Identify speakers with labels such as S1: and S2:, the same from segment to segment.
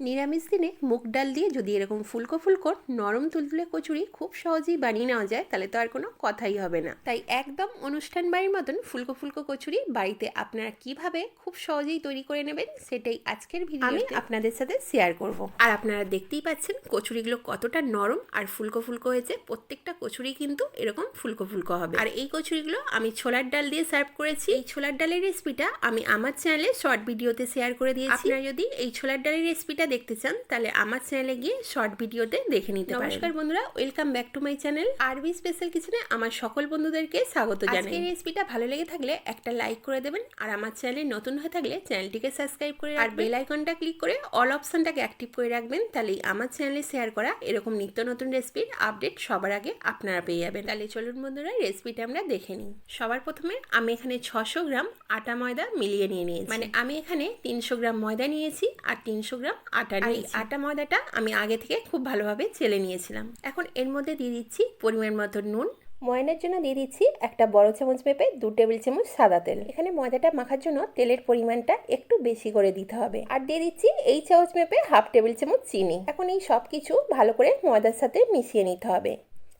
S1: নিরামিষ দিনে মুগ ডাল দিয়ে যদি এরকম ফুলকো ফুলকো নরম তুলতুলে কচুরি খুব সহজেই বানিয়ে নেওয়া যায় তাহলে তো আর কোনো কথাই হবে না। তাই একদম অনুষ্ঠান বাড়ির মতন ফুলকো ফুলকো কচুরি বাড়িতে আপনারা কীভাবে খুব সহজেই তৈরি করে নেবেন সেটাই আজকের ভিডিও আমি আপনাদের সাথে শেয়ার করব। আর আপনারা দেখতেই পাচ্ছেন কচুরিগুলো কতটা নরম আর ফুলকো ফুলকো হয়েছে। প্রত্যেকটা কচুরি কিন্তু এরকম ফুলকো ফুলকো হবে। আর এই কচুরিগুলো আমি ছোলার ডাল দিয়ে সার্ভ করেছি। এই ছোলার ডালের রেসিপিটা আমি আমার চ্যানেলে শর্ট ভিডিওতে শেয়ার করে দিয়েছি। আপনারা যদি এই ছোলার ডালের রেসিপিটা দেখতে চান তাহলে আমার চ্যানেলে গিয়ে শর্ট ভিডিওতে দেখে নিতে পারেন। নমস্কার বন্ধুরা welcome back to my channel RB special কিচেনে আমার সকল বন্ধুদেরকে স্বাগত জানাই। আজকের রেসিপিটা ভালো লেগে থাকলে একটা লাইক করে দেবেন আর আমার চ্যানেলে নতুন হয়ে থাকলে চ্যানেলটিকে সাবস্ক্রাইব করে আর বেল আইকনটা ক্লিক করে অল অপশনটাকে অ্যাক্টিভ করে রাখবেন তাহলেই আমার চ্যানেলে শেয়ার করা এরকম নিত্য নতুন রেসিপির আপডেট সবার আগে আপনারা পেয়ে যাবেন। তাহলে চলুন বন্ধুরা রেসিপিটা আমরা দেখে নিই। সবার প্রথমে আমি এখানে ছশো গ্রাম আটা ময়দা মিলিয়ে নিয়ে নিয়েছি। মানে আমি এখানে তিনশো গ্রাম ময়দা নিয়েছি আর তিনশো গ্রাম আটা নিয়ে আটা ময়দাটা আমি আগে থেকে খুব ভালোভাবে চেলে নিয়েছিলাম। এখন এর মধ্যে দিয়ে দিচ্ছি পরিমাণ মতো নুন। ময়নার জন্য দিয়ে দিচ্ছি একটা বড় চামচ পেঁপে দু টেবিল চামচ সাদা তেল। এখানে ময়দাটা মাখার জন্য তেলের পরিমাণটা একটু বেশি করে দিতে হবে। আর দিয়ে দিচ্ছি এই চামচ পেঁপে হাফ টেবিল চামচ চিনি। এখন এই সব কিছু ভালো করে ময়দার সাথে মিশিয়ে নিতে হবে।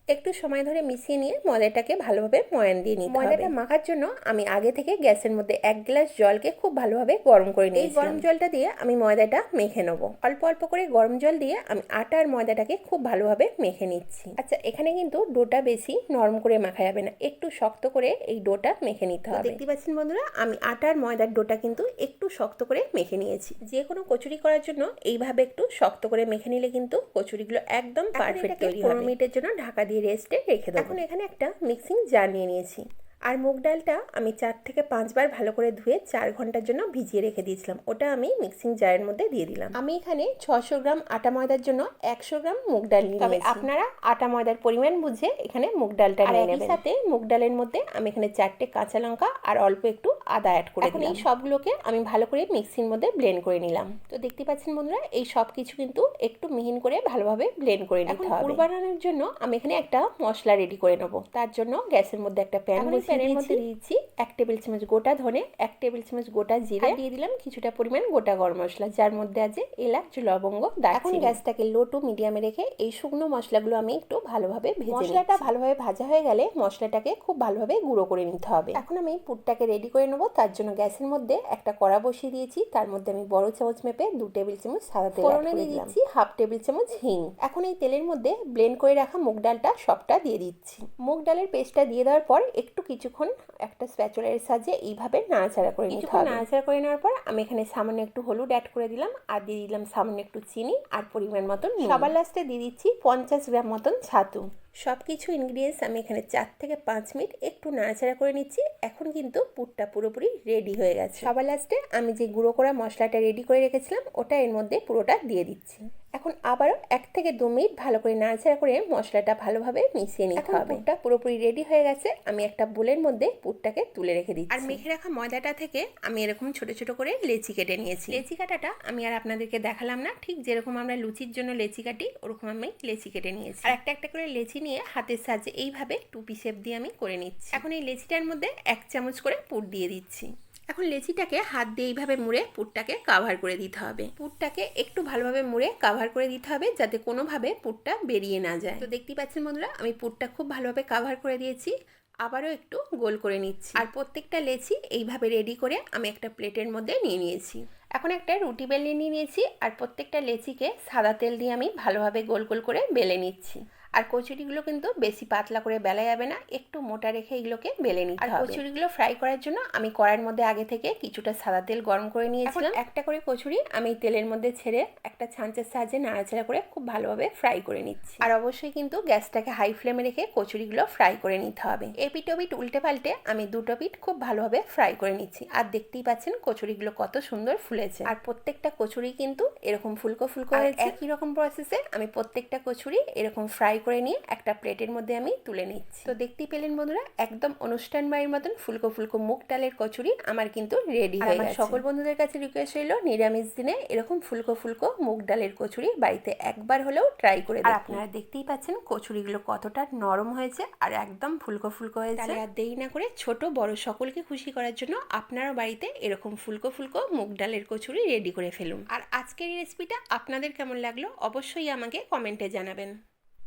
S1: একটু সময় ধরে মিশিয়ে নিয়ে ময়দাটাকে ভালোভাবে ময়ান দিয়ে নিতে ময়দাটা মাখার জন্য আমি আগে থেকে গ্যাসের মধ্যে এক গ্লাস জলকে খুব ভালোভাবে গরম করে নিই গরম জলটা দিয়ে আমি ময়দাটা মেখে নেব। অল্প অল্প করে গরম জল দিয়ে আমি আটা আর ময়দাটাকে খুব ভালোভাবে মেখে নিচ্ছি। আচ্ছা এখানে কিন্তু ডোটা বেশি নরম করে মাখা যাবে না একটু শক্ত করে এই ডোটা মেখে নিতে হবে। দেখতে পাচ্ছেন বন্ধুরা আমি আটা আর ময়দার ডোটা কিন্তু একটু শক্ত করে মেখে নিয়েছি। যে কোনো কচুরি করার জন্য এইভাবে একটু শক্ত করে মেখে নিলে কিন্তু কচুরিগুলো একদম পারফেক্ট তৈরি হবে। মিনিটের জন্য ঢাকা দিয়ে রেস্টে রেখে দেবো। এখন এখানে একটা মিক্সিং জার নিয়ে নিয়েছি। আর মুগ ডালটা আমি চার থেকে পাঁচবার ভালো করে ধুয়ে চার ঘণ্টার জন্য ভিজিয়ে রেখে দিয়েছিলাম। ওটা আমি মিক্সিং জারের মধ্যে দিয়ে দিলাম। আমি এখানে ছশো গ্রাম আটা ময়দার জন্য একশো গ্রাম মুগ ডাল নিয়ে তবে আপনারা আটা ময়দার পরিমাণ বুঝে এখানে মুগ ডালটা নিয়ে নেবেন। সাথে মুগ ডালের মধ্যে আমি এখানে চারটে কাঁচা লঙ্কা আর অল্প একটু আদা অ্যাড করে এখন এই সবগুলোকে আমি ভালো করে মিক্সির মধ্যে ব্লেন্ড করে নিলাম। তো দেখতে পাচ্ছেন বন্ধুরা এই সব কিছু কিন্তু একটু মিহিন করে ভালোভাবে ব্লেন্ড করে নিতে হবে। পুর বানানোর জন্য আমি এখানে একটা মশলা রেডি করে নেব। তার জন্য গ্যাসের মধ্যে একটা প্যান প্যানের মধ্যে দিয়েছি। এক টেবিল চামচ গোটা ধনে এক টেবিল চামচ গোটা জিরে। দিয়ে দিলাম কিছুটা পরিমাণ গোটা গরম মশলা যার মধ্যে আছে এলাচ লবঙ্গ এখন গ্যাসটাকে লো টু মিডিয়ামে রেখে এই শুকনো মশলাগুলো আমি একটু ভালোভাবে ভেজে মশলাটা ভালোভাবে ভাজা হয়ে গেলে মশলাটাকে খুব ভালোভাবে গুঁড়ো করে নিতে হবে। এখন আমি পুরটাকে রেডি করে নেব তার জন্য গ্যাসের মধ্যে একটা কড়া বসিয়ে দিয়েছি। তার মধ্যে আমি বড় চামচ মেপে দু টেবিল চামচ সাদা তেল ফোড়নে দিয়ে দিচ্ছি হাফ টেবিল চামচ হিং। এখন এই তেলের মধ্যে ব্লেন্ড করে রাখা মুগ ডালটা সবটা দিয়ে দিচ্ছি। মুগ ডালের পেস্টটা দিয়ে দেওয়ার পর একটু কিছুক্ষণ একটা স্প্যাচুলার সাহায্যে এইভাবে নাড়াচাড়া করে নিতে হবে। নাড়াচাড়া করে নেওয়ার পর আমি এখানে সামান্য একটু হলুদ অ্যাড করে দিলাম আর দিয়ে দিলাম সামান্য একটু চিনি আর পরিমাণ মতন সবার লাস্টে দিয়ে দিচ্ছি পঞ্চাশ গ্রাম মতন ছাতু। সব কিছু ইনগ্রিডিয়েন্টস আমি এখানে চার থেকে পাঁচ মিনিট একটু নাড়াচাড়া করে নিচ্ছি। এখন কিন্তু পুরটা পুরোপুরি রেডি হয়ে গেছে। সবার লাস্টে আমি যে গুঁড়ো করা মশলাটা রেডি করে রেখেছিলাম, ওটা এর মধ্যে পুরোটা দিয়ে দিচ্ছি। এখন আবারও এক থেকে দু মিনিট ভালো করে নাড়াচাড়া করে মশলাটা ভালোভাবে মিশিয়ে নিতে হবে। পুরটা পুরোপুরি রেডি হয়ে গেছে। আমি একটা বোলের মধ্যে পুরটাকে তুলে রেখে দিচ্ছি। আর মেখে রাখা ময়দাটা থেকে আমি এরকম ছোট ছোট করে লেচি কেটে নিয়েছি। লেচি কাটাটা আমি আর আপনাদেরকে দেখালাম না। ঠিক যেরকম আমরা লুচির জন্য লেচি কাটি ওরকম আমি লেচি কেটে নিয়েছি। আর একটা একটা করে লেচি নিয়ে হাতের সাহায্যে এইভাবে টুপি শেপ দিয়ে আমি করে নিচ্ছি। এখন এই লেচিটার মধ্যে এক চামচ করে পুর দিয়ে দিচ্ছি। এখন লেচিটাকে হাত দিয়ে এইভাবে মুড়ে পুরটাকে কাভার করে দিতে হবে। পুরটাকে একটু ভালোভাবে মুড়ে কাভার করে দিতে হবে যাতে কোনোভাবে পুরটা বেরিয়ে না যায়। তো দেখতেই পাচ্ছেন বন্ধুরা, আমি পুরটা খুব ভালোভাবে কাভার করে দিয়েছি। আবারও একটু গোল করে নিচ্ছি। আর প্রত্যেকটা লেচি এইভাবে রেডি করে আমি একটা প্লেটের মধ্যে নিয়ে নিয়েছি। এখন একটা রুটি বেলে নিয়ে নিয়েছি আর প্রত্যেকটা লেচিকে সাদা তেল দিয়ে আমি ভালোভাবে গোল গোল করে বেলে নিচ্ছি। আর কচুরিগুলো কিন্তু বেশি পাতলা করে বেলা যাবে না একটু মোটা রেখে এগুলোকে বেলে নিতে হবে। আর কচুরিগুলো ফ্রাই করার জন্য আমি কড়াইয়ের মধ্যে আগে থেকে কিছুটা সাদা তেল গরম করে নিয়েছিলাম। একটা করে কচুরি আমি তেলের মধ্যে ছেড়ে একটা ছাঁচের সাহায্যে নাড়াচাড়া করে খুব ভালোভাবে ফ্রাই করে নিচ্ছি। আর অবশ্যই কিন্তু গ্যাসটাকে হাই ফ্লেমে রেখে কচুরিগুলো ফ্রাই করে নিতে হবে। এপিট ওপিট উল্টে পাল্টে আমি দুটো পিঠ খুব ভালোভাবে ফ্রাই করে নিচ্ছি। আর দেখতেই পাচ্ছেন কচুরিগুলো কত সুন্দর ফুলেছে। আর প্রত্যেকটা কচুরি কিন্তু এরকম ফুলকো ফুলকো হয়েছে। একই রকম প্রসেসে আমি প্রত্যেকটা কচুরি এরকম ফ্রাই করে নিয়ে একটা প্লেটের মধ্যে আমি তুলে নিচ্ছি। তো দেখতেই পেলেন বন্ধুরা একদম অনুষ্ঠান বাড়ির মতন ফুলকো ফুলকো মুগ ডালের কচুরি আমার কিন্তু রেডি হয়ে গেছে। সকল বন্ধুদের কাছে রিকোয়েস্ট হলো নিরামিষ দিনে এরকম ফুলকো ফুলকো মুগ ডালের কচুরি বাড়িতে একবার হলেও ট্রাই করে আর আপনারা দেখতেই পাচ্ছেন কচুরিগুলো কতটা নরম হয়েছে আর একদম ফুলকো ফুলকো হয়েছে। তাহলে আর দেরি না করে ছোট বড় সকলকে খুশি করার জন্য আপনারও বাড়িতে এরকম ফুলকো ফুলকো মুগ ডালের কচুরি রেডি করে ফেলুন। আর আজকের এই রেসিপিটা আপনাদের কেমন লাগল অবশ্যই আমাকে কমেন্টে জানাবেন।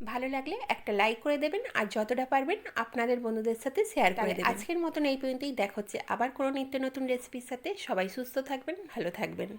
S1: ভালো লাগলে একটা লাইক করে দেবেন আর যতটা পারবেন আপনাদের বন্ধুদের সাথে শেয়ার করে দেবেন। আজকের মতন এই পর্যন্তই। দেখা হচ্ছে আবার কোনো নিত্য নতুন রেসিপির সাথে। সবাই সুস্থ থাকবেন ভালো থাকবেন।